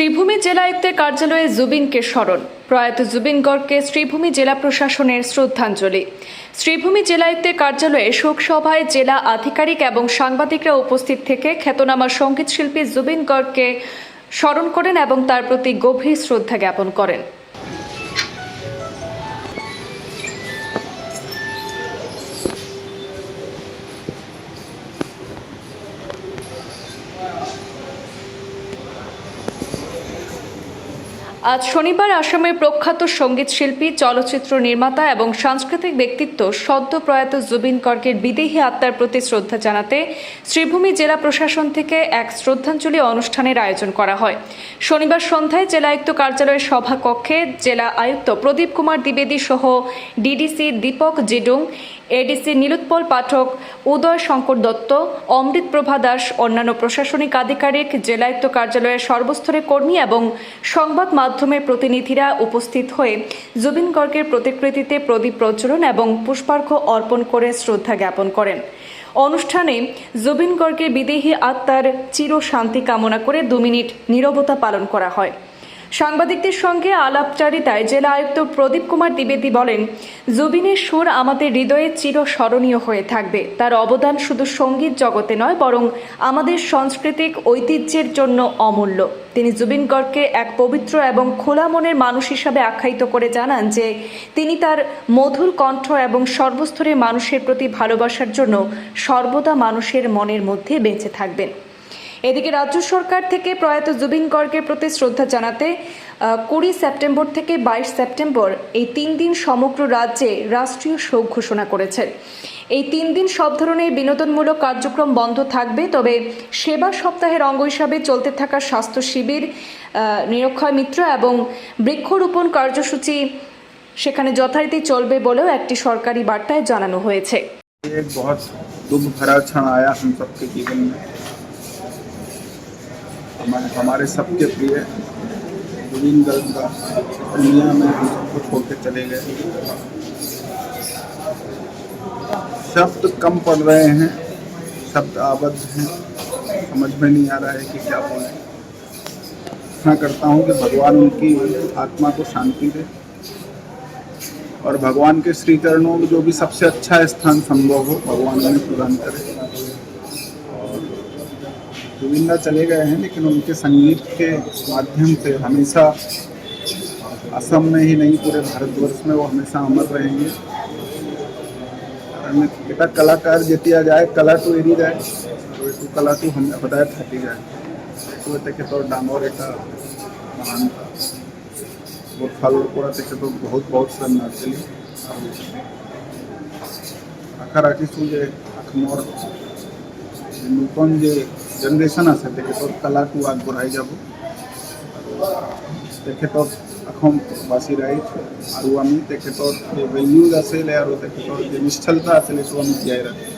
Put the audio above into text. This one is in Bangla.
শ্রীভূমি জেলা আয়ুক্তের কার্যালয়ে জুবিনকে স্মরণ। প্রয়াত জুবিন গড়কে শ্রীভূমি জেলা প্রশাসনের শ্রদ্ধাঞ্জলি। শ্রীভূমি জেলায়ুক্তের কার্যালয়ে শোকসভায় জেলা আধিকারিক এবং সাংবাদিকরা উপস্থিত থেকে খ্যাতনামা সংগীত শিল্পী জুবিন গড়কে স্মরণ করেন এবং তার প্রতি গভীর শ্রদ্ধা জ্ঞাপন করেন। আজ শনিবার আসামের প্রখ্যাত সংগীত শিল্পী, চলচ্চিত্র নির্মাতা এবং সাংস্কৃতিক ব্যক্তিত্ব সদ্য প্রয়াত জুবিন কর্কের বিদেহী আত্মার প্রতি শ্রদ্ধা জানাতে শ্রীভূমি জেলা প্রশাসন থেকে এক শ্রদ্ধাঞ্জলি অনুষ্ঠানের আয়োজন করা হয়। শনিবার সন্ধ্যায় জেলা আয়ুক্ত কার্যালয়ের সভাকক্ষে জেলা আয়ুক্ত প্রদীপ কুমার দ্বিবেদী সহ ডিডিসি দীপক জিডুং এডিসি নীলোৎপল পাঠক উদয় শঙ্কর দত্ত, অমৃত প্রভা দাস, অন্যান্য প্রশাসনিক আধিকারিক, জেলায়ুক্ত কার্যালয়ের সর্বস্তরের কর্মী এবং সংবাদ মাধ্যমের প্রতিনিধিরা উপস্থিত হয়ে জুবিন গর্গের প্রতিকৃতিতে প্রদীপ প্রজ্বলন এবং পুষ্পার্ঘ অর্পণ করে শ্রদ্ধা জ্ঞাপন করেন। অনুষ্ঠানে জুবিন গর্গের বিদেহী আত্মার চির শান্তি কামনা করে দু মিনিট নীরবতা পালন করা হয়। সাংবাদিকদের সঙ্গে আলাপচারিতায় জেলা আয়ুক্ত প্রদীপ কুমার দ্বিবেদী বলেন, জুবিনের সুর আমাদের হৃদয়ে চিরস্মরণীয় হয়ে থাকবে। তার অবদান শুধু সংগীত জগতে নয়, বরং আমাদের সাংস্কৃতিক ঐতিহ্যের জন্য অমূল্য। তিনি জুবিন গর্গকে এক পবিত্র এবং খোলা মনের মানুষ হিসাবে আখ্যায়িত করে জানান যে, তিনি তার মধুর কণ্ঠ এবং সর্বস্তরের মানুষের প্রতি ভালোবাসার জন্য সর্বদা মানুষের মনের মধ্যে বেঁচে থাকবেন। এদিকে রাজ্য সরকার থেকে প্রয়াত জুবিন গর্গের প্রতি শ্রদ্ধা জানাতে কুড়ি সেপ্টেম্বর থেকে বাইশ সেপ্টেম্বর এই তিন দিন সমগ্র রাজ্যে রাষ্ট্রীয় শোক ঘোষণা করেছে এই তিন দিন সব ধরনের বিনোদনমূলক কার্যক্রম বন্ধ থাকবে তবে সেবা সপ্তাহের অঙ্গ হিসাবে চলতে থাকা স্বাস্থ্য শিবির আহ, নিরক্ষয় মিত্র এবং বৃক্ষরোপণ কার্যসূচি সেখানে যথারীতি চলবে বলেও একটি সরকারি বার্তায় জানানো হয়েছে एक बहुत दुख भरा क्षण आया हम सबके जीवन में हमारे हमारे सबके प्रिय गोविंद का दुनिया में हम सबको छोड़ के चले गए। शब्द कम पड़ रहे हैं, शब्द आबद्ध हैं। समझ में नहीं आ रहा है कि क्या बोले। मैं करता हूँ कि भगवान उनकी आत्मा को शांति दे और भगवान के श्री चरणों में जो भी सबसे अच्छा स्थान संभव हो, भगवान उन्हें प्रदान करे। गोविंदा चले गए हैं, लेकिन उनके संगीत के माध्यम से हमेशा असम में ही नहीं, पूरे भारतवर्ष में वो हमेशा अमर रहेंगे। बेटा कलाकार जीतिया जाए कला तो एरी जाए तो तो कला तो हम बताए थकी जाए। तो देखे तो डांगोर एक महान था। वो फल पूरा तक तो बहुत बहुत श्रद्धांजलि आशा आखिर जो अखमोर नूतन जो জেনেৰেশ্যন আছে তেখেতৰ কালাৰটো আগবঢ়াই যাব। তেখেতক অসমবাসী ৰাইজ আৰু আমি তেখেতৰ যে ভেলিউজ আছিলে, আৰু তেখেতৰ যে নিষ্ঠলতা আছিলে সেইটো আমি জীয়াই ৰাখিম।